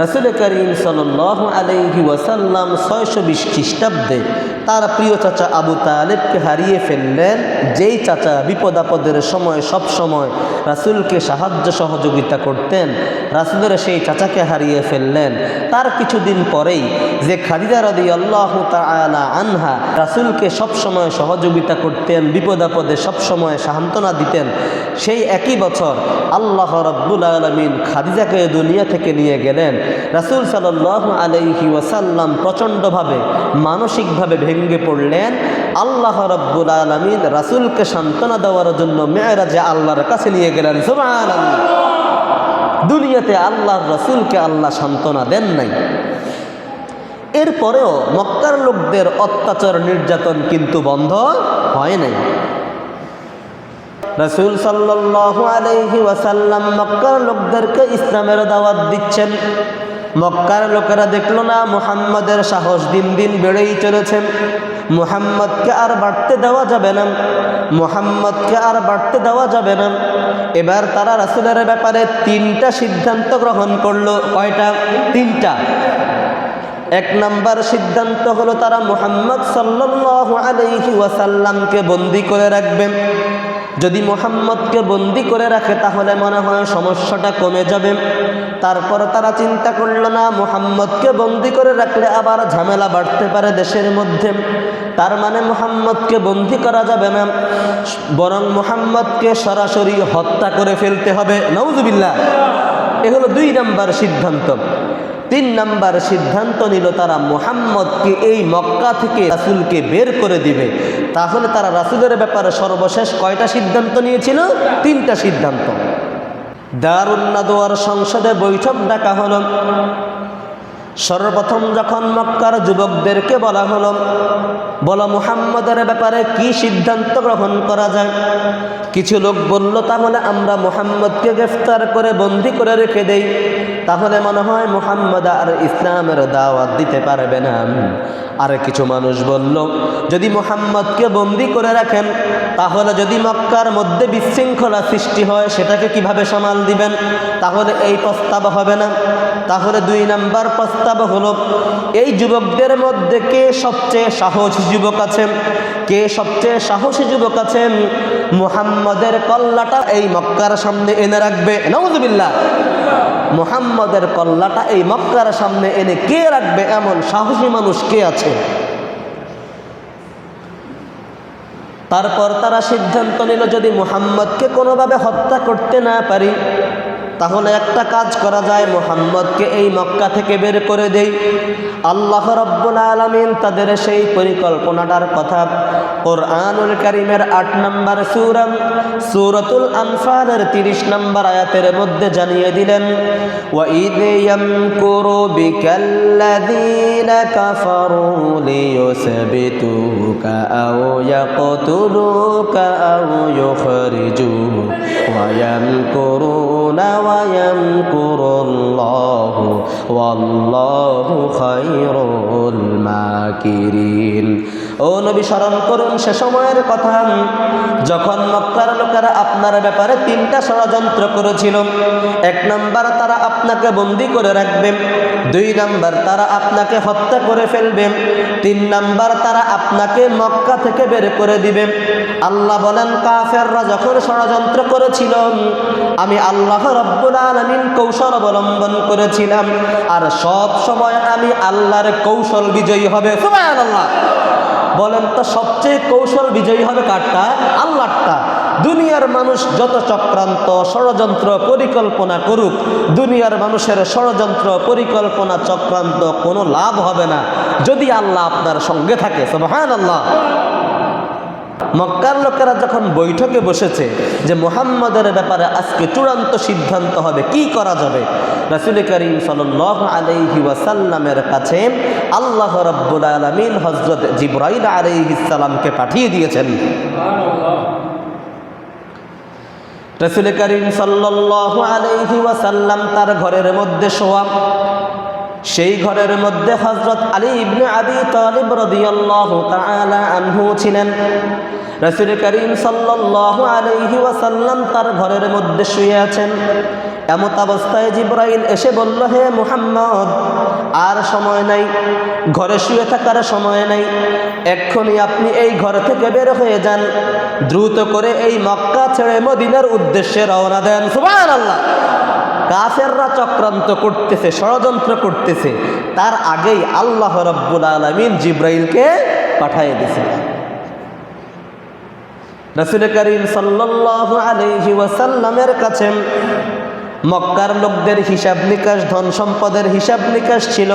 রাসুল করিম সাল আলহি ওয়াসাল্লাম ছয়শো বিশ খ্রিস্টাব্দে তার প্রিয় চাচা আবু তালেবকে হারিয়ে ফেললেন। যেই চাচা বিপদ আপদের সময় সব সময় রাসুলকে সাহায্য সহযোগিতা করতেন, রাসুলের সেই চাচাকে হারিয়ে ফেললেন। তার কিছুদিন পরেই যে খাদিজা রদি আল্লাহ তালা আনহা রাসুলকে সবসময় সহযোগিতা করতেন বিপদ আপদে সবসময় সান্ত্বনা দিতেন, সেই একই বছর আল্লাহ রব্বুল আলমিন খাদিজাকে দুনিয়া থেকে নিয়ে গেলেন। রাসুল সাল্লাহ আলহি ওয়াসাল্লাম প্রচণ্ডভাবে, মানসিকভাবে ভেঙে পড়লেন। আল্লাহ রব্বুল আলমিন রাসুলকে সান্ত্বনা দেওয়ার জন্য মেয়েরাজে আল্লাহর কাছে নিয়ে গেলেন সুমান দুনিয়াতে আল্লাহর রসুলকে আল্লাহ সান্ত্বনা দেন নাই। এরপরেও মক্কার লোকদের অত্যাচার, নির্যাতন কিন্তু বন্ধ হয় নাই। রসুল সাল্লাল্লাহু আলাইহি ওয়াসাল্লাম মক্কার লোকদেরকে ইসলামের দাওয়াত দিচ্ছেন। মক্কার লোকেরা দেখল না, মুহাম্মদের সাহস দিন দিন বেড়েই চলেছেন মুহাম্মদকে আর বাড়তে দেওয়া যাবে না। মুহাম্মদকে আর বাড়তে দেওয়া যাবে না। এবার তারা রাসুলের ব্যাপারে তিনটা সিদ্ধান্ত গ্রহণ করল। কয়টা? তিনটা। এক নাম্বার সিদ্ধান্ত হলো তারা মোহাম্মদ সাল্লাল্লাহু আলাইহি ওয়াসাল্লামকে বন্দি করে রাখবেন যদি মোহাম্মদকে বন্দি করে রাখে, তাহলে মনে হয় সমস্যাটা কমে যাবে। তারপর তারা চিন্তা করল, না, মোহাম্মদকে বন্দি করে রাখলে আবার ঝামেলা বাড়তে পারে দেশের মধ্যে। তার মানে মোহাম্মদকে বন্দি করা যাবে না। বরং মোহাম্মদকে সরাসরি হত্যা করে ফেলতে হবে। নওজুবিল্লা এ হলো দুই নাম্বার সিদ্ধান্ত। তিন নাম্বার সিদ্ধান্ত নিল তারা মোহাম্মদকে এই মক্কা থেকে রাসুলকে বের করে দিবে। তাহলে তারা রাসুলের ব্যাপারে সর্বশেষ কয়টা সিদ্ধান্ত নিয়েছিল? তিনটা সিদ্ধান্ত। দারুন্নাদোয়ার সংসদে বৈঠক ডাকা হলো। সর্বপ্রথম যখন মক্কার যুবকদেরকে বলা হলো, বলো মুহাম্মদের ব্যাপারে কি সিদ্ধান্ত গ্রহণ করা যায়? কিছু লোক বলল, তাহলে আমরা মুহাম্মদকে গ্রেফতার করে বন্দি করে রেখে দেই। তাহলে মনে হয় মুহাম্মদ আর ইসলামের দাওয়াত দিতে পারবে না। আর কিছু মানুষ বলল, যদি মুহাম্মদকে বন্দি করে রাখেন, তাহলে যদি মক্কার মধ্যে বিশৃঙ্খলা সৃষ্টি হয়, সেটাকে কীভাবে সামাল দিবেন? তাহলে এই প্রস্তাব হবে না। তাহলে দুই নাম্বার প্রস্তাব হলো, এই যুবকদের মধ্যে কে সবচেয়ে সাহসী যুবক আছেন? কে সবচেয়ে সাহসী যুবক আছেন? মুহাম্মদের কল্লাটা এই মক্কার সামনে এনে রাখবে। নওয়াজবিল্লা মুহাম্মদের কল্লাটা এই মক্কার সামনে এনে কে রাখবে? এমন সাহসী মানুষ কে আছে? তারপর তারা সিদ্ধান্ত নিল, যদি মুহাম্মদকে কোনোভাবে হত্যা করতে না পারি তাহলে একটা কাজ করা যায় মোহাম্মদকে এই মক্কা থেকে বের করে দেই আল্লাহ রব্বুল আলমিন তাদের সেই পরিকল্পনাটার কথা কোরআনুল করিমের আট নম্বর সুরম সুরতুল আনফালের তিরিশ নম্বর আয়াতের মধ্যে জানিয়ে দিলেন وَإِذْ يَمْكُرُ بِكَ الَّذِينَ كَفَرُوا لِيُثْبِتُوكَ أَوْ يَقْتُلُوكَ أَوْ يُخْرِجُوكَ وَيَمْكُرُونَ وَيَمْكُرُ اللَّهُ وَاللَّهُ خَيْرُ الْمَاكِرِينَ ও নবী স্মরণ করুন সে সময়ের কথা যখন মক্কার লোকেরা আপনার ব্যাপারে তিনটা ষড়যন্ত্র করেছিল এক নাম্বার তারা আপনাকে বন্দি করে রাখবে দুই নাম্বার তারা আপনাকে হত্যা করে ফেলবে তিন নাম্বার তারা আপনাকে মক্কা থেকে বের করে দিবে আল্লাহ বলেন, কাফেররা যখন ষড়যন্ত্র করেছিল, আমি আল্লাহ রব্বুল আলমিন কৌশল অবলম্বন করেছিলাম। আর সব সময় আমি আল্লাহর কৌশল বিজয়ী হবে। সুবহানাল্লাহ। বলেন তো, সবচেয়ে কৌশল বিজয়ী হবে কারটা? আল্লাহটা দুনিয়ার মানুষ যত চক্রান্ত, ষড়যন্ত্র পরিকল্পনা করুক, দুনিয়ার মানুষের ষড়যন্ত্র পরিকল্পনা চক্রান্ত কোনো লাভ হবে না। যদি আল্লাহ আপনার সঙ্গে থাকে হ্যাঁ আল্লাহ মক্কার লোকেরা যখন বৈঠকে বসেছে যে মোহাম্মদের ব্যাপারে আজকে চূড়ান্ত সিদ্ধান্ত হবে, কি করা যাবে? রাসুল করিম সাল আলহি ওয়াসাল্লামের কাছে আল্লাহ রব্বুল আলমিন হজরত জিব্রাইল আলহিসাল্লামকে পাঠিয়ে দিয়েছেন। রসুল করিম সাল্লাহ আলহি ওয়াসাল্লাম তার ঘরের মধ্যে শোয়া। সেই ঘরের মধ্যে হজরত আলী ইবনে আবি তালিব রদিয়াল্লাহু তাআলা আনহু ছিলেন। রাসূল করিম সাল্লাল্লাহু আলাইহি ওয়াসাল্লাম তার ঘরের মধ্যে শুয়ে আছেন। এমত অবস্থায় জিব্রাইল এসে বলল, হে মুহাম্মদ, আর সময় নাই। ঘরে শুয়ে থাকার সময় নাই। এক্ষুনি আপনি এই ঘর থেকে বের হয়ে যান। দ্রুত করে এই মক্কা ছেড়ে মদিনার উদ্দেশ্যে রওনা দেন। সুবহানাল্লাহ। কাফেররা চক্রান্ত করতেছে, ষড়যন্ত্র করতেছে। তার আগেই আল্লাহ রব্বুল আলমিন জিব্রাইলকে পাঠিয়ে দিছে রসুল করিম সাল্লাহ আলহি ওয়াসাল্লামের কাছে মক্কার লোকদের হিসাব নিকাশ, ধন সম্পদের হিসাব নিকাশ ছিল।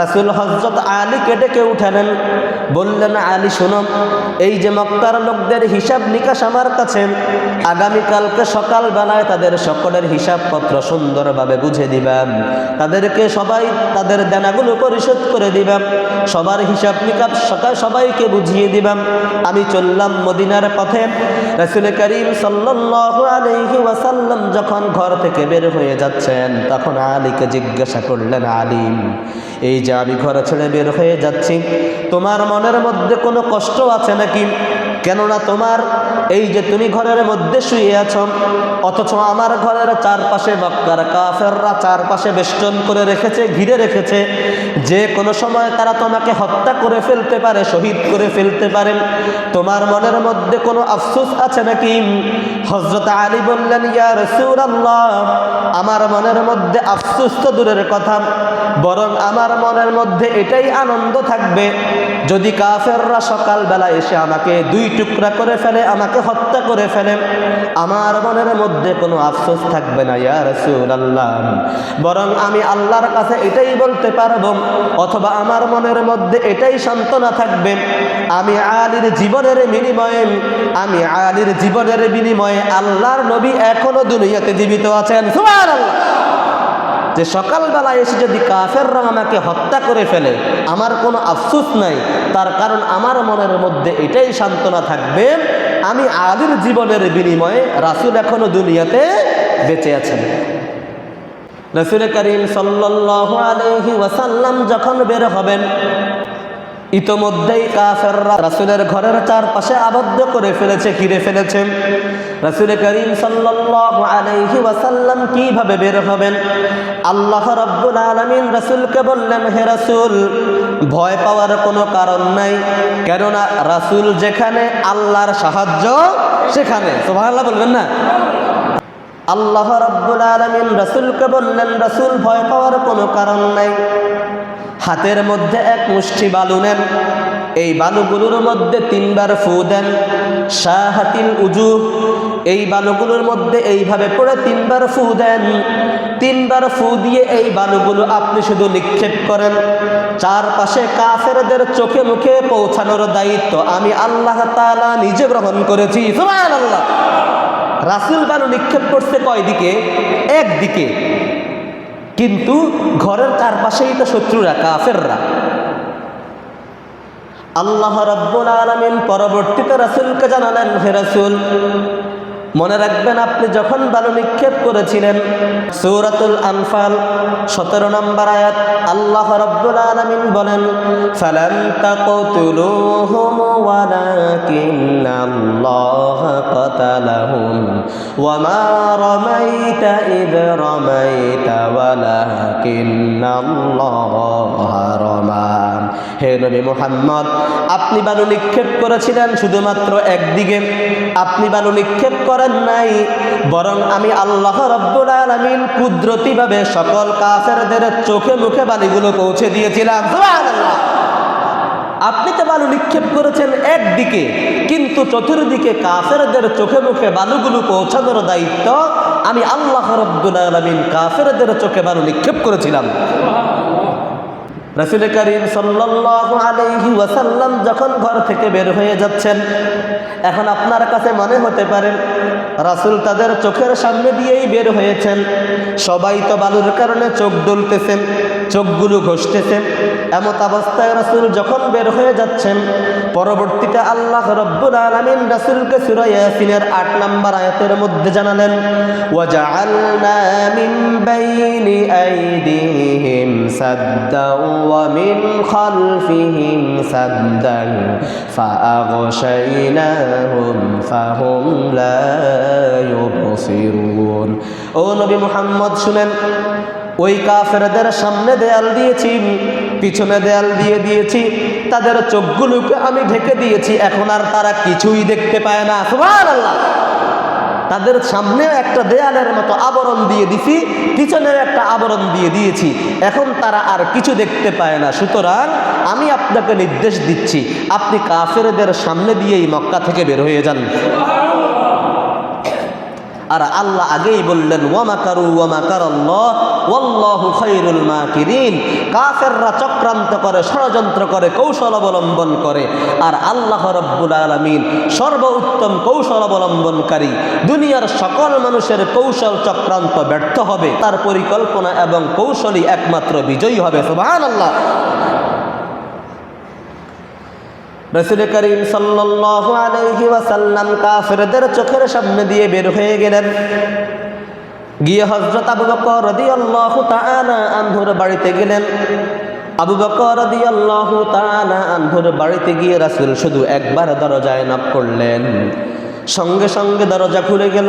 রাসুল হজরত আলীকে ডেকে উঠালেন। বললেন, আলী শুনম এই যে মক্কার লোকদের হিসাব নিকাশ আমার কাছে, আগামীকালকে সকালবেলায় তাদের সকলের হিসাবপত্র সুন্দরভাবে বুঝে দিবাম তাদেরকে সবাই তাদের দেনাগুলো পরিশোধ করে দিবাম সবার হিসাব নিকাশ সকাল সবাইকে বুঝিয়ে দিবাম আমি চললাম মদিনার পথে। রাসুল করিম সাল্লাল্লাহু আলাইহি ওয়াসাল্লাম যখন ঘর থেকে বের হয়ে যাচ্ছেন। তখন আলীকে জিজ্ঞাসা করলেন, আলিম, এই যে আমি ঘরে ছেড়ে বের হয়ে যাচ্ছি, তোমার মনের মধ্যে কোনো কষ্ট আছে নাকি? কেননা তোমার এই যে তুমি ঘরের মধ্যে শুয়ে আছো, অথচ আমার ঘরের চারপাশে মক্কার কাফেররা চারপাশে বেষ্টন করে রেখেছে, ঘিরে রেখেছে। যে কোনো সময় তারা তোমাকে হত্যা করে ফেলতে পারে, শহীদ করে ফেলতে পারেন তোমার মনের মধ্যে কোনো আফসোস আছে নাকি? হজরত আলী বললেন, ইয়া রাসূলুল্লাহ, আমার মনের মধ্যে আফসোস তো দূরের কথা, বরং আমার মনের মধ্যে এটাই আনন্দ থাকবে। যদি কাফেররা সকালবেলা এসে আমাকে দুই টুকরা করে ফেলে, আমাকে হত্যা করে ফেলে। আমার মনের মধ্যে কোনো আফসোস থাকবে না, ইয়া রাসূলুল্লাহ। বরং আমি আল্লাহর কাছে এটাই বলতে পারব, অথবা আমার মনের মধ্যে এটাই সান্ত্বনা থাকবে, আমি আলীর জীবনের বিনিময়ে, আমি আলীর জীবনের বিনিময়ে আল্লাহর নবী এখনও দুনিয়াতে জীবিত আছেন। সুবহানাল্লাহ। যে সকালবেলা এসে যদি কাফেররা আমাকে হত্যা করে ফেলে, আমার কোনো আফসুস নাই, তার কারণ আমার মনের মধ্যে এটাই সান্ত্বনা থাকবে, আমি আলীর জীবনের বিনিময়ে রাসুল এখনও দুনিয়াতে বেঁচে আছেন। রসুল করিম সাল্লাহ আলহি ওয়াসাল্লাম যখন বের হবেন ইতোমধ্যেই কাফেররা রাসুলের ঘরের চারপাশে আবদ্ধ করে ফেলেছে, ঘিরে ফেলেছে। রাসুল করিম সাল্লাল্লাহু আলাইহি ওয়াসাল্লাম কীভাবে বের হবেন? আল্লাহ রাব্বুল আলামিন রাসূলকে বললেন, হে রাসূল, ভয় পাওয়ার কোনো কারণ নাই। কেননা রাসূল যেখানে, আল্লাহর সাহায্য সেখানে। সুবহানাল্লাহ বলবেন না? আল্লাহ রাব্বুল আলামিন রাসূলকে বললেন, রাসূল, ভয় পাওয়ার কোনো কারণ নাই। হাতের মধ্যে এক মুষ্টি বালু নেন। এই বালুগুলোর মধ্যে তিনবার ফু দেন। শাহাতিল উজু এই বালুগুলোর মধ্যে এইভাবে পড়ে তিনবার ফু দেন। তিনবার ফু দিয়ে এই বালুগুলো আপনি শুধু নিক্ষেপ করেন। চারপাশে কাফেরদের চোখে মুখে পৌঁছানোর দায়িত্ব আমি আল্লাহ তাআলা নিজে গ্রহণ করেছি। সুবহানাল্লাহ। রাসুল বালু নিক্ষেপ করছে কয় দিকে একদিকে। কিন্তু ঘরের চারপাশেই তো শত্রুরা কাফেররা। আল্লাহ রব্বুল আলমিন পরবর্তীতে রাসুলকে জানালেন হে রাসুল মনে রাখবেন, আপনি যখন বালু নিক্ষেপ করেছিলেন, সৌরাতুল আনফাল, সতেরো নম্বর আয়াত, আল্লাহ রব্বুল আলমিন বলেন ওয়া মা ইদ হে নবী আপনি বালু নিক্ষেপ করেছিলেন শুধুমাত্র একদিকে, আপনি বালু নিক্ষেপ করেন নাই, বরং আমি আল্লাহ রব্বুল আলামিন কুদরতিভাবে সকল কাফেরদের চোখে মুখে বালিগুলো পৌঁছে দিয়েছিলাম। আপনি তো বালু নিক্ষেপ করেছেন একদিকে, কিন্তু চতুর্দিকে কাফেরদের চোখে মুখে বালুগুলো পৌঁছানোর দায়িত্ব আমি আল্লাহ রব্দুল আলমিন কাফেরদের চোখে বালু নিক্ষেপ করেছিলাম। রসুল করিম সাল্লাল্লাহু আলাইহি ওয়াসাল্লাম যখন ঘর থেকে বের হয়ে যাচ্ছেন, এখন আপনার কাছে মনে হতে পারে রাসুল তাদের চোখের সামনে দিয়েই বের হয়েছেন। সবাই তো বালুর কারণে চোখ দুলতেছেন, চোখগুলো ঘষতেছেন এমত অবস্থায় রাসুল যখন বের হয়ে যাচ্ছেন পরবর্তীতে আল্লাহ রব্বুল আলমিন রাসুলকে সুরা ইয়াসিনের আট নম্বর আয়াতের মধ্যে জানালেন ওয়াজআলনা মিন বাইনি আইদিহিম সাদ্দাও ومن خلفهم سدا فأغشيناهم فهم لا يبصرون ও নবী মুহাম্মদ শুনেন ওই কাফেরদের সামনে দেয়াল দিয়েছি, পিছনে দেয়াল দিয়ে দিয়েছি, তাদের চোখগুলোকে আমি ঢেকে দিয়েছি, এখন আর তারা কিছুই দেখতে পায় না। সুবহানাল্লাহ। তাদের সামনে একটা দেয়ালের মতো আবরণ দিয়ে দিছি পিছনের একটা আবরণ দিয়ে দিয়েছি, এখন তারা আর কিছু দেখতে পায় না। সুতরাং আমি আপনাকে নির্দেশ দিচ্ছি, আপনি কাফেরদের সামনে দিয়েই মক্কা থেকে বের হয়ে যান। আর আল্লাহ আগেই বললেন ওয়ামাকারু ওয়ামাকার ওয়াল্লাহু খায়রুল মাকিরিন। কাফেররা চক্রান্ত করে, ষড়যন্ত্র করে, কৌশল অবলম্বন করে। আর আল্লাহ রব্বুল আলামিন সর্বোত্তম কৌশল অবলম্বনকারী। দুনিয়ার সকল মানুষের কৌশল চক্রান্ত ব্যর্থ হবে। তার পরিকল্পনা এবং কৌশলই একমাত্র বিজয়ী হবে। সুবহানাল্লাহ। রসুল করিম আলাইহি ওয়াসাল্লাম কাফেরদের চোখের সামনে দিয়ে বের হয়ে গেলেন। গিয়ে হজরত আবু বকর আল্লাহ তাআলা আনহুর বাড়িতে গেলেন। আবু বকর রাদিয়াল্লাহু তাআলা আনহুর বাড়িতে গিয়ে রাসুল শুধু একবার দরজায় নাপ করলেন। সঙ্গে সঙ্গে দরজা খুলে গেল।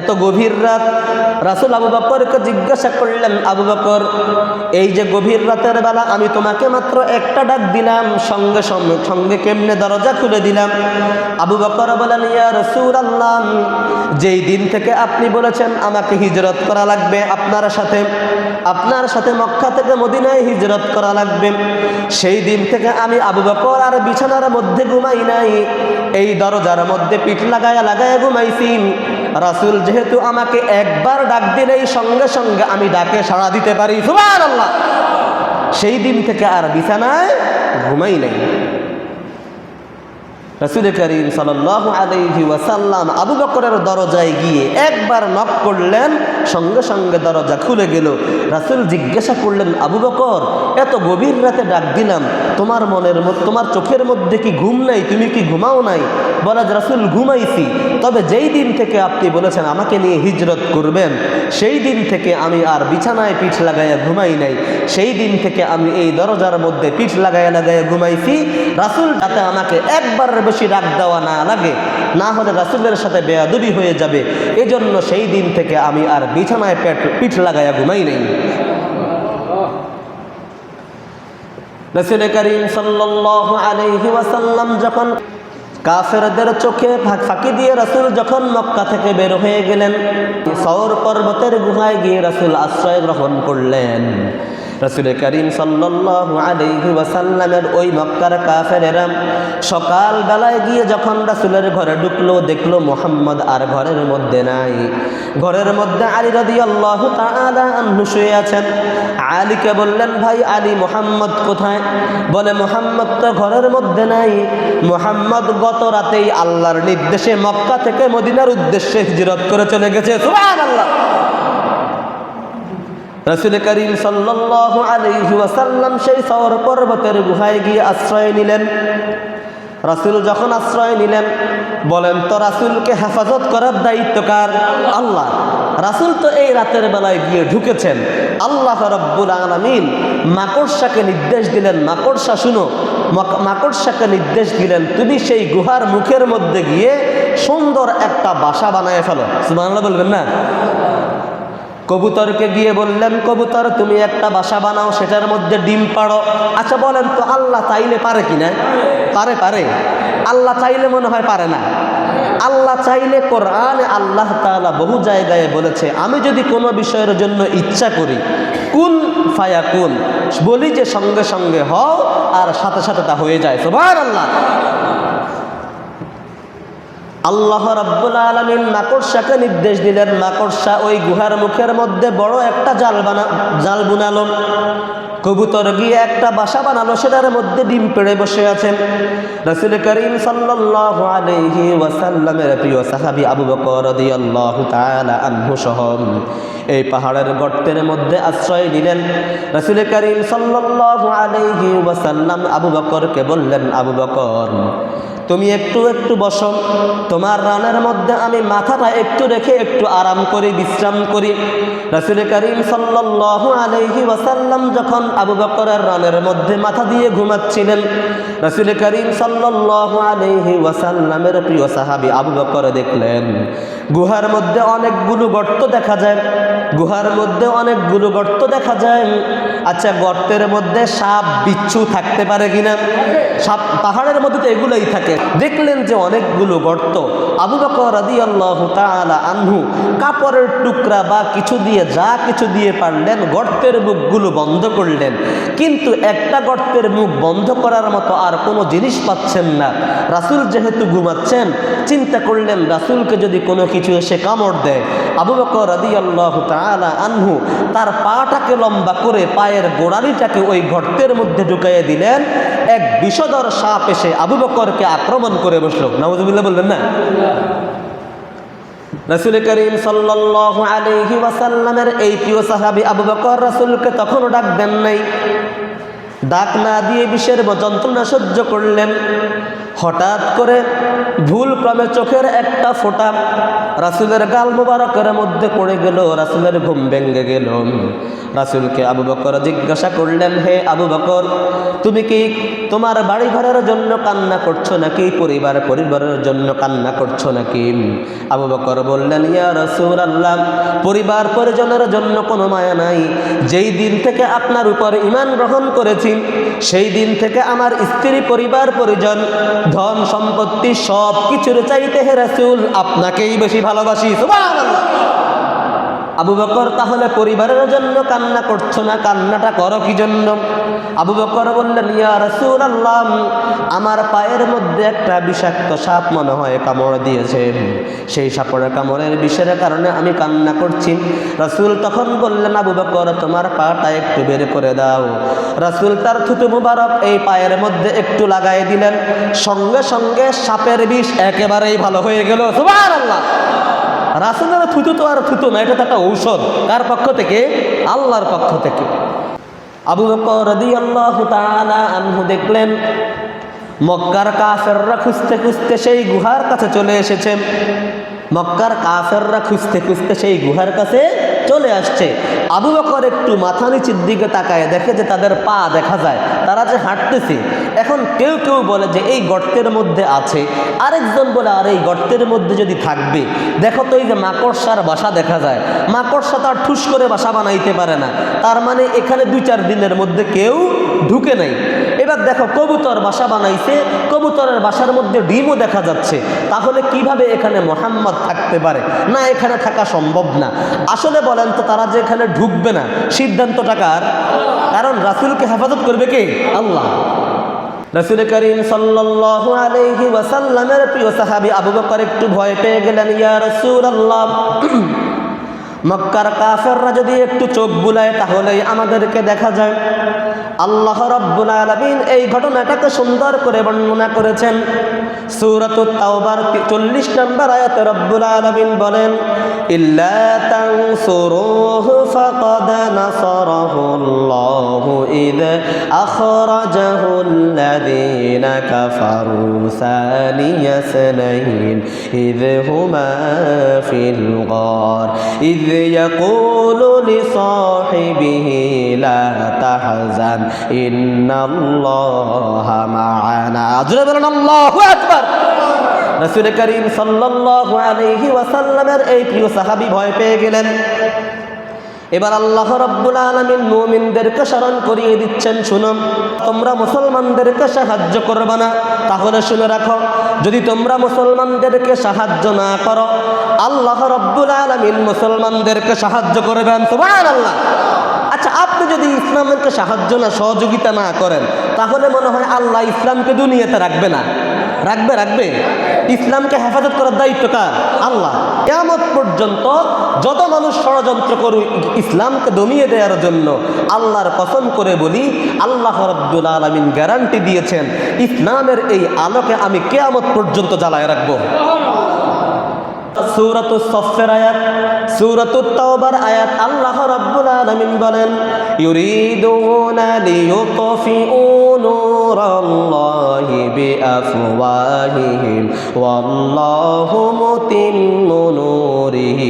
এত গভীর রাত, রাসুল আবু বকরকে জিজ্ঞাসা করলেন, আবু বকর, এই যে গভীর রাতের বেলা আমি তোমাকে মাত্র একটা ডাক দিলাম, সঙ্গে সঙ্গে সঙ্গে কেমনে দরজা খুলে দিলাম? আবু বকর বলেন ইয়া রসুল আল্লাহ যেই দিন থেকে আপনি বলেছেন আমাকে হিজরত করা লাগবে, আপনার সাথে আপনার সাথে মক্কা থেকে মদিনায় হিজরত করা লাগবে। সেই দিন থেকে আমি আবু বকর আর বিছানার মধ্যে ঘুমাই নাই। এই দরজার মধ্যে পিঠ লাগায়া লাগায়া ঘুমাইছি। রাসুল যেহেতু আমাকে একবার ডাক দিলেই সঙ্গে সঙ্গে আমি ডাকে সাড়া দিতে পারি। সেই দিন থেকে আর বিছানায় ঘুমাই নাই। রসুল করিম সাল্লাহ আলহি ওয়াসাল্লাম আবু বকরের দরজায় গিয়ে একবার নক করলেন, সঙ্গে সঙ্গে দরজা খুলে গেল। রাসুল জিজ্ঞাসা করলেন, আবু বকর, এত গভীর রাতে ডাক দিলাম, তোমার মনের তোমার চোখের মধ্যে কি ঘুম নাই? তুমি কি ঘুমাও নাই? বলা, রাসুল, ঘুমাইছি। তবে যেই দিন থেকে আপনি বলেছেন আমাকে নিয়ে হিজরত করবেন, সেই দিন থেকে আমি আর বিছানায় পিঠ লাগাইয়া ঘুমাই নাই। সেই দিন থেকে আমি এই দরজার মধ্যে পিঠ লাগাইয়া লাগাইয়া ঘুমাইছি। রাসুল যাতে আমাকে একবারের বেশি রাগ দেওয়া না লাগে, না হলে রাসুলের সাথে বেয়াদুবি হয়ে যাবে। এজন্য সেই দিন থেকে আমি আর বিছানায় পেট, পিঠ লাগাইয়া ঘুমাই নেই। যখন কাফেরদের চোখে ফাঁকি দিয়ে রাসুল যখন মক্কা থেকে বের হয়ে গেলেন সৌর পর্বতের গুহায় গিয়ে রাসুল আশ্রয় গ্রহণ করলেন। রসুল করিম সাল্লাল্লাহু আলাইহি ওয়াসাল্লামের ওই মক্কার কাফেরেরা সকাল বেলায় গিয়ে যখন রাসুলের ঘরে ঢুকলো, দেখল মোহাম্মদ আর ঘরের মধ্যে নাই। ঘরের মধ্যে আলী তাআলা আনহু শুয়ে আছেন। আলীকে বললেন, ভাই আলী মোহাম্মদ কোথায়? বলে, মোহাম্মদ তো ঘরের মধ্যে নাই। মোহাম্মদ গত রাতেই আল্লাহর নির্দেশে মক্কা থেকে মদিনার উদ্দেশ্যে হিজরত করে চলে গেছে। সুবহানাল্লাহ। রসুল করিম সাল্লাল্লাহু আলাইহি ওয়াসাল্লাম সেই সওর পর্বতের গুহায় গিয়ে আশ্রয় নিলেন। রাসুল যখন আশ্রয় নিলেন, বলেন, তো রাসুলকে হেফাজত করার দায়িত্ব কার? আল্লাহ। রাসুল তো এই রাতের বেলায় গিয়ে ঢুকেছেন। আল্লাহ রব্বুল আলমিন মাকড়সাকে নির্দেশ দিলেন। মাকড়সা শুনো, মাক- মাকড়সাকে নির্দেশ দিলেন, তুমি সেই গুহার মুখের মধ্যে গিয়ে সুন্দর একটা বাসা বানায় ফেলো। সুবহানাল্লাহ বলবেন না? কবুতরকে গিয়ে বললেন, কবুতর, তুমি একটা বাসা বানাও, সেটার মধ্যে ডিম পাড়ো। আচ্ছা বলেন তো, আল্লাহ চাইলে পারে কি না? পারে পারে। আল্লাহ চাইলে মনে হয় পারে না। আল্লাহ চাইলে কোরআন আল্লাহ তাআলা বহু জায়গায় বলেছে, আমি যদি কোনো বিষয়ের জন্য ইচ্ছা করি, কুন ফায়া কোন বলি যে, সঙ্গে সঙ্গে হও, আর সাথে সাথে তা হয়ে যায়। সোভার আল্লাহ আল্লাহ রাব্বুল আলমিন মাকড়সাকে নির্দেশ দিলেন, মাকড়সা ওই গুহার মুখের মধ্যে বড় একটা জাল বানা, জাল বুনালো। কবুতর গিয়ে একটা বাসা বানালো, সেটার মধ্যে ডিম পেড়ে বসে আছেন রসুল করিম আলাইহি ওয়াসাল্লামের প্রিয় সাহাবী আবু বকর এই পাহাড়ের গর্তের মধ্যে আশ্রয় নিলেন। রসুল করিম আলাইহি ওয়াসাল্লাম আবু বকরকে বললেন, আবু বকর তুমি একটু একটু বসো। তোমার রানের মধ্যে আমি মাথাটা একটু রেখে একটু আরাম করি, বিশ্রাম করি। রাসুল করিম সাল্লাল্লাহু আলাইহি ওয়াসাল্লাম যখন আবু বকরের রানের মধ্যে মাথা দিয়ে ঘুমাচ্ছিলেন, রাসুল করিম সাল্লাল্লাহু আলাইহি ওয়াসাল্লামের প্রিয় সাহাবী আবু বকর দেখলেন, গুহার মধ্যে অনেকগুলো গর্ত দেখা যায়, গুহার মধ্যে অনেকগুলো গর্ত দেখা যায়। আচ্ছা গর্তের মধ্যে সাপ, বিচ্ছু থাকতে পারে কিনা? সাপ, পাহাড়ের মধ্যে তো এগুলোই থাকে। দেখলেন যে অনেকগুলো গর্ত। আবু বকর রাদিয়াল্লাহু তাআলা আনহু কাপড়ের টুকরা বা কিছু দিয়ে যা কিছু দিয়ে পারলেন গর্তের মুখগুলো বন্ধ করলেন। কিন্তু একটা গর্তের মুখ বন্ধ করার মতো আর কোনো জিনিস পাচ্ছেন না। রাসূল যেহেতু ঘুমাচ্ছেন, চিন্তা করলেন রাসূলকে যদি কোনো কিছু এসে কামড় দেয়। আবু বকর রাদিয়াল্লাহু তাআলা আনহু তার পাটাকে লম্বা করে পায়ের গোড়ালিটাকে ওই গর্তের মধ্যে ঢুকাইয়ে দিলেন। এক বিষধর সাপ এসে আবু বকরকে আক্রমণ করে বসল। নাউজুবিল্লাহ বললেন না? রসুল করিম সাল্লাল্লাহু আলাইহি ওয়াসাল্লামের এই প্রিয় সাহাবী আবু বকর রাসূলকে তখন ডাক দেন নাই। ডাক না দিয়ে বিশ্বের যন্ত্রণা সহ্য করলেন। হঠাৎ করে ভুল ক্রমে চোখের একটা ফোঁটা রাসুলের গাল মুবারকের মধ্যে পড়ে গেল, রাসুলের ঘুম ভেঙে গেল। রাসুলকে আবু বকর জিজ্ঞাসা করলেন, হে আবু বকর, তুমি কি তোমার বাড়ি ঘরের জন্য কান্না করছ নাকি? পরিবার পরিবারের জন্য কান্না করছ নাকি? আবু বকর বললেন, ইয়া রসুল আল্লাহ পরিবার পরিজনের জন্য কোনো মায়া নাই। যেই দিন থেকে আপনার উপর ইমান গ্রহণ করেছি, সেই দিন থেকে আমার স্ত্রী পরিবার পরিজন ধন সম্পত্তি সব কিছুর চাইতে হে রাসুল আপনাকেই বেশি ভালোবাসি সুবহানাল্লাহ। আবু বকর, তাহলে পরিবারের জন্য কান্না করছ না? কান্নাটা করো কি জন্য? আবু বকর বললেন, ইয়া আল্লাহ আমার পায়ের মধ্যে একটা বিষাক্ত সাপ মনে হয় কামড় দিয়েছে। সেই সাপড়ের কামড়ের বিষের কারণে আমি কান্না করছি। রাসূল তখন বললেন, আবু বকর, তোমার পাটা একটু বের করে দাও। রাসূল তার থুতু মুবারক এই পায়ের মধ্যে একটু লাগাই দিলেন। সঙ্গে সঙ্গে সাপের বিষ একেবারেই ভালো হয়ে গেল। সুবহানাল্লাহ! রাসুলের থুতু তো আর থুতু না, এটা একটা ঔষধ। কার পক্ষ থেকে? আল্লাহর পক্ষ থেকে। আবু বকর আনহু দেখলেন, মক্কার কাফেররা খুঁজতে খুঁজতে সেই গুহার কাছে চলে এসেছেন মক্কার কাফেররা খুঁজতে খুঁজতে সেই গুহার কাছে চলে আসছে। আবু বকর একটু মাথা নিচের দিকে তাকায়, দেখে যে তাদের পা দেখা যায়, তারা যে হাঁটতেছে। এখন কেউ কেউ বলে যে, এই গর্তের মধ্যে আছে। আরেকজন বলে, আর, এই গর্তের মধ্যে যদি থাকবে, দেখো তো এই যে মাকড়সার বাসা দেখা যায়। মাকড়সা তো আর ঠুস করে বাসা বানাইতে পারে না। তার মানে এখানে দুই চার দিনের মধ্যে কেউ ঢুকে নাই। এবার দেখো, কবুতর বাসা বানাইছে, কবুতরের বাসার মধ্যে ডিমও দেখা যাচ্ছে। তাহলে কীভাবে এখানে মোহাম্মদ থাকতে পারে? না, এখানে থাকা সম্ভব না। আসলে বলেন তো, তারা যে এখানে ঢুকবে না সিদ্ধান্ত টাকার কারণ রাসুলকে হেফাজত করবে কে? আল্লাহ। রসুল করিম সাল্লাল্লাহু আলাইহি ওয়াসাল্লামের প্রিয় সাহাবী আবু বকর একটু ভয় পেয়ে গেলেন, ইয়া রাসূলুল্লাহ। মক্কার কাফেররা যদি একটু চোখ বুলায়, তাহলেই আমাদেরকে দেখা যায়। আল্লাহ রব্বুল আলামিন এই ঘটনাটাকে সুন্দর করে বর্ণনা করেছেন সূরাতুত তাওবার 40 নম্বর আয়াতে রব্বুল আলামিন বলেন ইল্লা তানসুরুহু ফাকাদ নাসারাহুল্লাহু ইদ আখরাজাহু الذين كفروا ثاني اثنين إذ هما في الغار إذ يقول لصاحبه ভয় পেয়ে গেলেন। এবার আলমিন করিয়ে দিচ্ছেন তোমরা মুসলমানদেরকে সাহায্য করবা না। তাহলে শুনে রাখো, যদি তোমরা মুসলমানদেরকে সাহায্য না করো, আল্লাহ রব্বুল আলমিন মুসলমানদেরকে সাহায্য করবেন তোমার আল্লাহ আচ্ছা আপনি যদি ইসলামকে সাহায্য না, সহযোগিতা না করেন, তাহলে মনে হয় আল্লাহ ইসলামকে দুনিয়াতে রাখবে না। রাখবে রাখবে? ইসলামকে হেফাজত করার দায়িত্ব কার? আল্লাহ। কেমন পর্যন্ত যত মানুষ ষড়যন্ত্র করুক, ইসলামকে দমিয়ে দেওয়ার জন্য আল্লাহর কসম করে বলি, আল্লাহ রব্দুল আলমিন গ্যারান্টি দিয়েছেন, ইসলামের এই আলোকে আমি কেয়ামত পর্যন্ত জ্বালায় রাখব। সূরাতুস সফের আয়াত সূরাতুত তাওবার আয়াত আল্লাহ রাব্বুল আলামিন বলেন ইউরিদুনা লিইউতফিউ نور الله بأفواههم والله متم نوره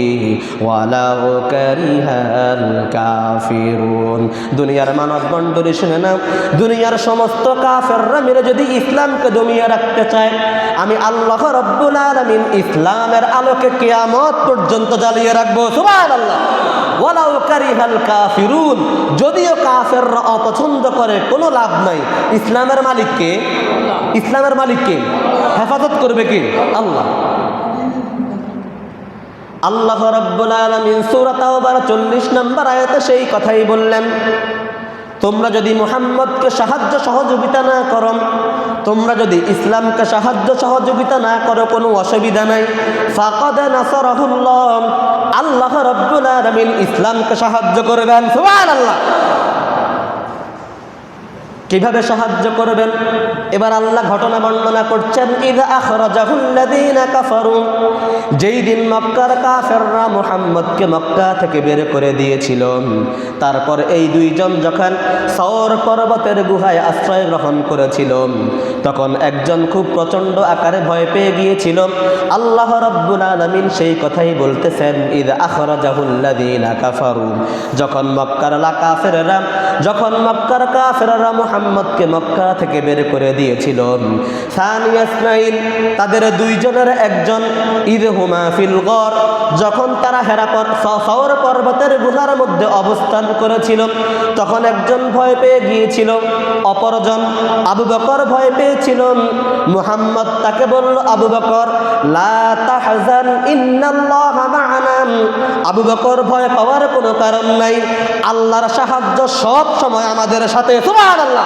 ولو كره الكافرون দুনিয়ার মানব মণ্ডলী শুনে না দুনিয়ার সমস্ত কাফেররা মিলে যদি ইসলামকে দমিয়ে রাখতে চায় আমি আল্লাহ রব্বুল আলামিন ইসলামের আলোকে কিয়ামত পর্যন্ত জ্বালিয়ে রাখবো সুবহানাল্লাহ ওয়ালাউ কারিহাল কাফিরুন যদিও কাফেররা অপছন্দ করে কোনো লাভ নাই ইসলামের মালিককে ইসলামের মালিককে হেফাজত করবে কি? আল্লাহ। আল্লাহ রাব্বুল আলামিন সূরা তাওবার 40 নম্বর আয়াতে সেই কথাই বললেন, তোমরা যদি মুহাম্মদকে সাহায্য সহযোগিতা না করো, তোমরা যদি ইসলামকে সাহায্য সহযোগিতা না করো, কোনো অসুবিধা নাই। ফাকাদ নাসারাহুল্লাহ। আল্লাহ রাব্বুল আলামিন ইসলামকে সাহায্য করবেন। সুবহানাল্লাহ। কীভাবে সাহায্য করবেন? এবার আল্লাহ ঘটনা বর্ণনা করছেন যেই দিন মক্কার কাফেররা মুহাম্মদকে মক্কা থেকে বের করে দিয়েছিল। তারপর এই দুইজন যখন সওর পর্বতের গুহায় আশ্রয় গ্রহণ করেছিল, তখন একজন খুব প্রচণ্ড আকারে ভয় পেয়ে গিয়েছিল। আল্লাহ রাব্বুল আলামিন সেই কথাই বলতেছেন, ইদা আখরাজাহুল্লাযীনা কাফারু। যখন মক্কার কাফেররা, যখন মক্কার কাফেররা মুহাম্মদকে মক্কা থেকে বের করে দিয়েছিল তাদের দুইজনের একজন ঈদ হুমা যখন তারা হেরাপর সৌর পর্বতের গুহার মধ্যে অবস্থান করেছিল, তখন একজন ভয় পেয়ে গিয়েছিল, অপরজন আবু বকর ভয় পেয়েছিল। মুহাম্মদ তাকে বলল, আবু বকর আবু বকর ভয় পাওয়ার কোনো কারণ নাই। আল্লাহর সাহায্য সব সময় আমাদের সাথে, সুবহানাল্লাহ।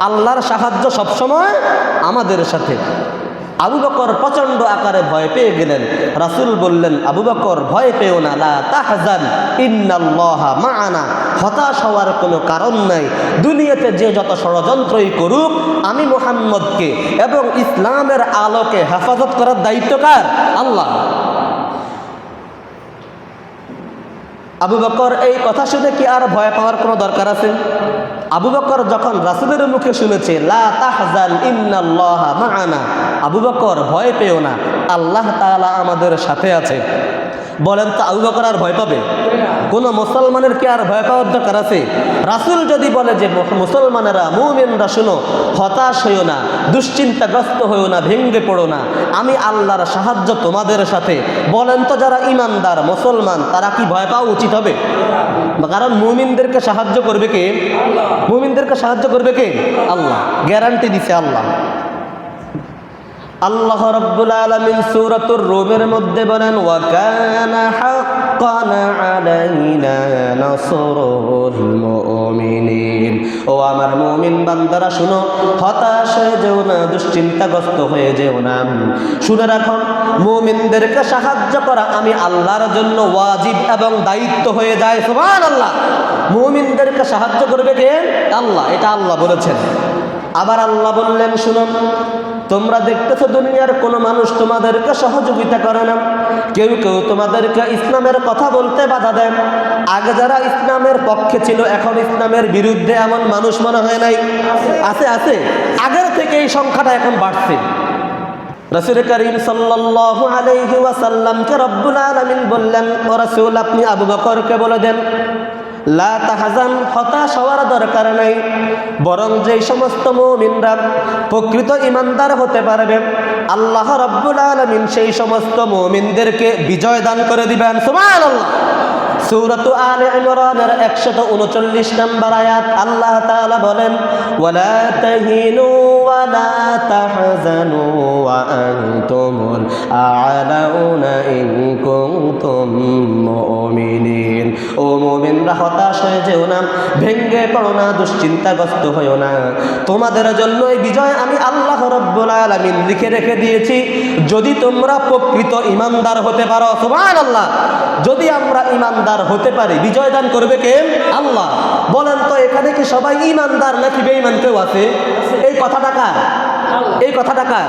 আল্লাহর সাহায্য সবসময় আমাদের সাথে। আবু বকর প্রচণ্ড আকারে ভয় পেয়ে গেলেন। রাসূল বললেন, আবু বকর, ভয় পেও না, লা ইন্নাল্লাহ হতাশ হওয়ার কোনো কারণ নাই। দুনিয়াতে যে যত ষড়যন্ত্রই করুক, আমি মোহাম্মদকে এবং ইসলামের আলোকে হেফাজত করার দায়িত্ব কার? আল্লাহ। আবু বকর এই কথা শুনে কি আর ভয় পাওয়ার কোনো দরকার আছে? আবু বকর যখন রাসুলের মুখে শুনেছে, লা আবু বকর ভয় পেও না। আল্লাহ তাআলা আমাদের সাথে আছে। বলেন তো আবু বকর আর ভয় পাবে? কোন মুসলমানের কি আর ভয় পাওয়ার দরকার আছে? রাসুল যদি বলে যে মুসলমানেরা, মুমিনরা শুনো, হতাশ হইও না, দুশ্চিন্তাগ্রস্ত হইও না, ভেঙ্গে পড়ো না, আমি আল্লাহর সাহায্য তোমাদের সাথে। বলেন তো যারা ইমানদার, মুসলমান, তারা কি ভয় পাওয়া উচিত হবে? কারণ মুমিনদেরকে সাহায্য করবে কে? মুমিনদেরকে সাহায্য করবে কে? আল্লাহ। গ্যারান্টি দিছে আল্লাহ। আল্লাহ রাব্বুল আলামিন সূরাতুর রুমের মধ্যে বলেন, ওয়া কানা হাক্কান আলাইনা নাসরুল মুমিনিন। ও আমার মুমিন বান্দারা, শুনো, হতাশ হয়ে যেও না, দুশ্চিন্তাগ্রস্ত হয়ে যেও না। শুনে রাখো, মুমিনদেরকে সাহায্য করা আমি আল্লাহর জন্য ওয়াজিব এবং দায়িত্ব হয়ে যায়, সুবহানাল্লাহ। মুমিনদেরকে সাহায্য করবে কে? আল্লাহ, এটা আল্লাহ বলেছেন। আবার আল্লাহ বললেন, শুনুন তোমরা দেখতেছো দুনিয়ার কোনো মানুষ তোমাদেরকে সহযোগিতা করে না। কেউ কেউ তোমাদেরকে ইসলামের কথা বলতে বাধা দেন। আগে যারা ইসলামের পক্ষে ছিল, এখন ইসলামের বিরুদ্ধে এমন মানুষ মনে হয় নাই। আছে আছে। আগের থেকে এই সংখ্যাটা এখন বাড়ছে। রসুল করিম সাল্লাল্লাহু রব্বুল আলামিন বললেন, ও রাসূল, আপনি আবু বকরকে বলে দেন লা হতাশ হওয়ার দরকার নাই। বরং যেই সমস্ত মমিনরা প্রকৃত ইমানদার হতে পারবে, আল্লাহ রব্বুল আলমিন সেই সমস্ত মমিনদেরকে বিজয় দান করে দিবেন। সুবহানাল্লাহ। সূরাত আলে ইমরানের 139 নম্বর আয়াত, আল্লাহ তাআলা বলেন ও যেও ভেঙ্গে পড়ো না, দুশ্চিন্তাগ্রস্ত হয়েও না। তোমাদের জন্য এই বিজয় আমি আল্লাহ রব্বুল আলামিন লিখে রেখে দিয়েছি। যদি তোমরা প্রকৃত ইমানদার হতে পারো, সুবহানাল্লাহ। যদি আমরা ইমানদার হতে পারে। বিজয় দান করবে কে? আল্লাহ। বলেন তো, এখানে কি সবাই ইমানদার নাকি বেঈমান কেউ আছে? এই কথাটা কার? এই কথাটা কার?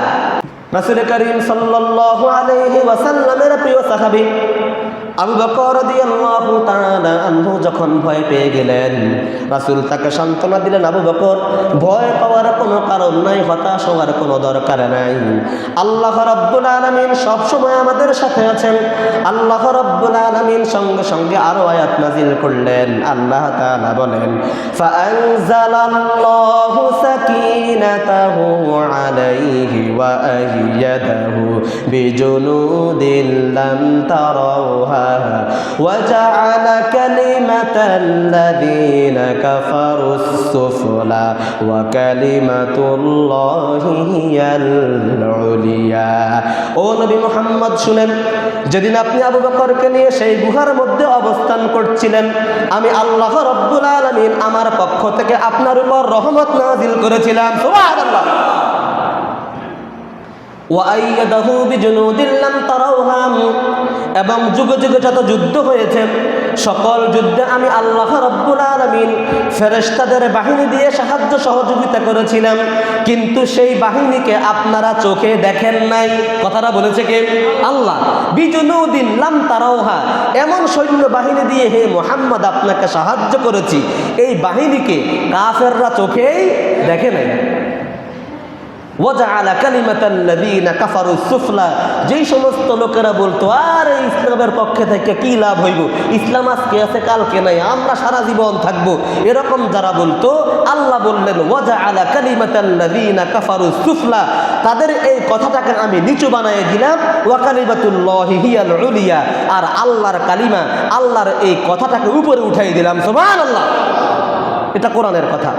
রাসুল করিম সাল্লাল্লাহু আলাইহি ওয়াসাল্লামের প্রিয় সাহাবী। আবু বকর আনহু যখন ভয় পেয়ে গেলেন, রাসূল তাকে সান্ত্বনা দিলেন, আবু বকর, ভয় পাওয়ার কোনো কারণ নাই, হতাশ হওয়ার কোনো দরকার নাই। আল্লাহ রাব্বুল আলামিন সব সময় আমাদের সাথে আছেন। আল্লাহ রাব্বুল আলামিন সঙ্গে সঙ্গে আরও আয়াত নাজিল করলেন। আল্লাহ তাআলা বলেন সাকিনাতাহু আলাইহি ওয়া আইয়াদাহু বিজুনুদিন লাম তারাওহা وجعل كلمة الذين كفروا السفلى وكلمة الله هي العليا ও নবী মোহাম্মদ শুনেন যেদিন আপনি আবু বকরকে নিয়ে সেই গুহার মধ্যে অবস্থান করছিলেন আমি আল্লাহ রব্বুল আলামিন আমার পক্ষ থেকে আপনার উপর রহমত নাজিল করেছিলাম সুবহানাল্লাহ ওয়াইয়াদাহু বিজুনুদিন লাম তারাওহা এবং যুগে যুগে যত যুদ্ধ হয়েছে, সকল যুদ্ধে আমি আল্লাহ রব্বুল আলামিন ফেরেশতাদের বাহিনী দিয়ে সাহায্য সহযোগিতা করেছিলাম। কিন্তু সেই বাহিনীকে আপনারা চোখে দেখেন নাই। কথাটা বলেছে কে? আল্লাহ। বিজুনুদিন লাম তারাওহা এমন সৈন্য বাহিনী দিয়ে হে মোহাম্মদ, আপনাকে সাহায্য করেছি। এই বাহিনীকে কাফেররা চোখেই দেখে নাই। ওয়াজআলা কালিমাতাল্লাযীনা কাফারু সুফলা। যেই সমস্ত লোকেরা বলতো, আর ইসলামের পক্ষে থেকে কি লাভ হইব? ইসলাম আজকে আছে, কালকে নাই, আমরা সারা জীবন থাকব। এরকম যারা বলতো, আল্লাহ বললেন, ওয়াজআলা কালিমাতাল্লাযীনা কাফারু সুফলা। তাদের এই কথাটাকে আমি নিচু বানিয়ে দিলাম, ওয়া কালিমাতুল্লাহি হিয়াল উলিয়া। আর আল্লাহর কালিমা, আল্লাহর এই কথাটাকে উপরে উঠাই দিলাম, সুবহানাল্লাহ। এটা কোরআনের কথা।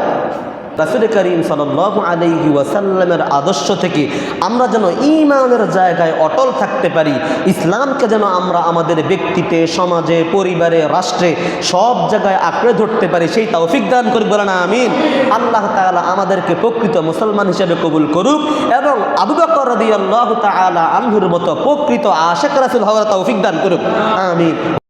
রাসুল করিম সাল্লাহ আলাইহি ওয়াসাল্লামের আদর্শ থেকে আমরা যেন ইমানের জায়গায় অটল থাকতে পারি, ইসলামকে যেন আমরা আমাদের ব্যক্তিতে, সমাজে, পরিবারে, রাষ্ট্রে সব জায়গায় আঁকড়ে ধরতে পারি, সেই তৌফিক দান করি বলে না আমিন। আল্লাহ তাআলা আমাদেরকে প্রকৃত মুসলমান হিসেবে কবুল করুক এবং আবু বকর রাদিয়াল্লাহু তাআলা আনহুর মতো প্রকৃত আশেক রাসুল হওয়ার তৌফিক দান করুক। আমিন।